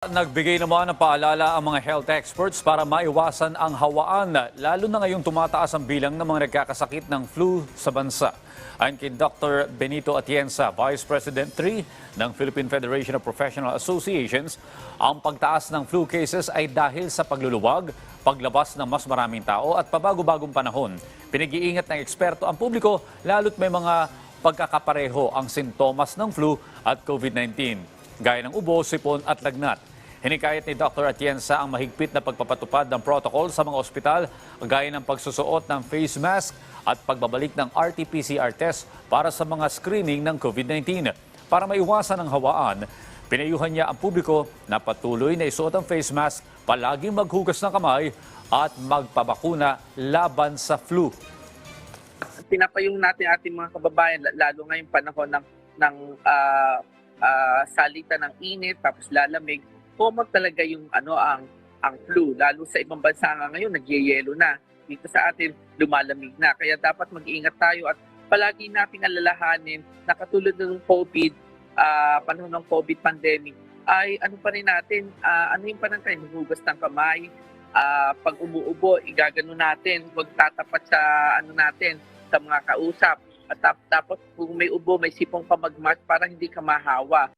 Nagbigay naman ng paalala ang mga health experts para maiwasan ang hawaan, lalo na ngayong tumataas ang bilang ng mga nagkakasakit ng flu sa bansa. Ayon kay Dr. Benito Atienza, Vice President 3 ng Philippine Federation of Professional Associations, ang pagtaas ng flu cases ay dahil sa pagluluwag, paglabas ng mas maraming tao at pabago-bagong panahon. Pinag-iingat ng eksperto ang publiko lalo't may mga pagkakapareho ang sintomas ng flu at COVID-19, gaya ng ubo, sipon at lagnat. Hinikayat ni Dr. Atienza ang mahigpit na pagpapatupad ng protocol sa mga ospital gaya ng pagsusuot ng face mask at pagbabalik ng RT-PCR test para sa mga screening ng COVID-19. Para maiwasan ang hawaan, pinayuhan niya ang publiko na patuloy na isuot ang face mask, palaging maghugas ng kamay at magpabakuna laban sa flu. pinapayong natin ating mga kababayan la- lalo ngayong panahon ng ng ah, ah, salita ng init tapos lalamig common talaga yung ano ang ang flu lalo sa ibang bansa nga ngayon nagyeyelo na dito sa atin lumalamig na kaya dapat mag-iingat tayo at palagi nating alalahanin na katulad ng COVID ah, panahon ng COVID pandemic ay ano pa rin natin ah, ano yung panantay maghugas ng kamay ah, pag umuubo igagano natin huwag tatapat sa ano natin sa mga kausap. At tap- tapos kung may ubo, may sipong pamagmas para hindi ka mahawa.